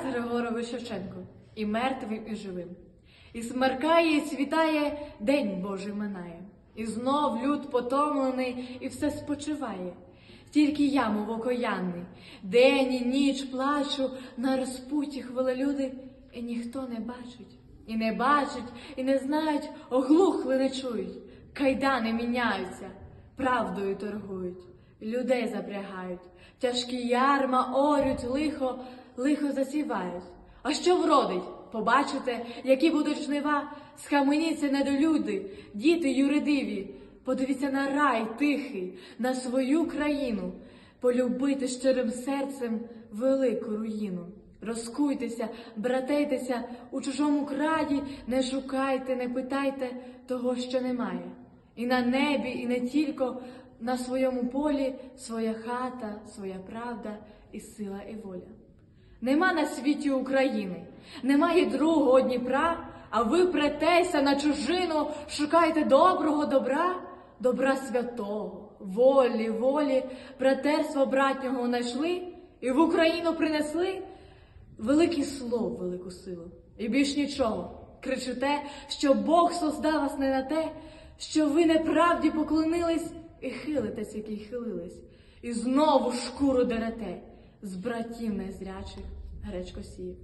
Тарас Григорович Шевченко, і мертвим, і живим. І смеркає, і світає, день Божий минає. І знов люд потомлений, і все спочиває. Тільки я, мов окоянний, день і ніч плачу на розпуті хвилелюди, і ніхто не бачить, і не бачить, і не знають, оглухли не чують, кайдани міняються, правдою торгують, людей запрягають, тяжкі ярма орють, лихо, лихо засівають. А що вродить? Побачите, які будуть жнива, схаменіться недолюди, діти юридиві. Подивіться на рай тихий, на свою країну, полюбити щирим серцем велику руїну. Розкуйтеся, братейтеся у чужому краї, не шукайте, не питайте того, що немає. І на небі, і не тільки на своєму полі своя хата, своя правда, і сила, і воля. Нема на світі України, немає другого Дніпра, а ви претеся на чужину, шукайте доброго добра, добра святого, волі, волі, братерства братнього знайшли і в Україну принесли велике слово, велику силу. І більш нічого. Кричите, що Бог создав вас не на те, що ви неправді поклонились і хилитесь, які й хилились, і знову шкуру дерете з братів незрячих гречкосіїв.